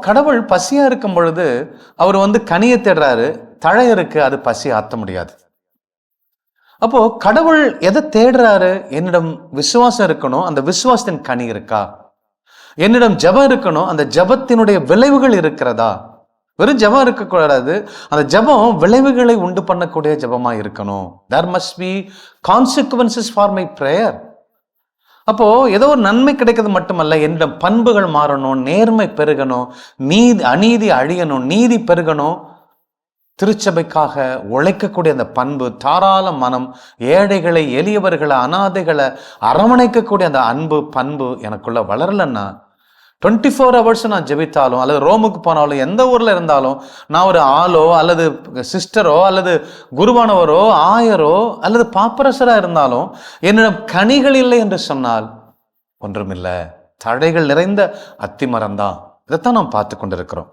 கடவுள் பசியா இருக்கும் பொழுது அவர் வந்து கனியை தேடுறாரு. தழை இருக்கு அது பசி ஆத்த முடியாது. அப்போ கடவுள் எதை தேடுறாரு? என்னிடம் விசுவாசம் இருக்கணும் அந்த விசுவாசத்தின் கனி இருக்கா? என்னிடம் ஜெபம் இருக்கணும் அந்த ஜெபத்தினுடைய விளைவுகள் இருக்கிறதா? வெறும் ஜெபம் இருக்கக்கூடாது. அந்த ஜெபம் விளைவுகளை உண்டு பண்ணக்கூடிய ஜெபமா இருக்கணும். There must be consequences for my prayer அப்போது ஏதோ ஒரு நன்மை கிடைக்கிறது மட்டுமல்ல. என்னிடம் பண்புகள் மாறணும் நேர்மை பெருகணும் நீதி அநீதி அழியணும் நீதி பெருகணும். திருச்சபைக்காக உழைக்கக்கூடிய அந்த பண்பு தாராள மனம் ஏழைகளை எளியவர்களை அனாதைகளை அரவணைக்கக்கூடிய அந்த அன்பு பண்பு எனக்குள்ள வளரலன்னா டுவெண்ட்டி ஃபோர் ஹவர்ஸ் நான் ஜெபித்தாலும் அல்லது ரோமுக்கு போனாலும் எந்த ஊரில் இருந்தாலும் நான் ஒரு ஆளோ அல்லது சிஸ்டரோ அல்லது குருவானவரோ ஆயரோ அல்லது பாப்பரசராக இருந்தாலும் என்னிடம் கனிகள் இல்லை என்று சொன்னால் ஒன்றுமில்லை. தடைகள் நிறைந்த அத்திமரம் தான். இதைத்தான் நாம் பார்த்து கொண்டிருக்கிறோம்.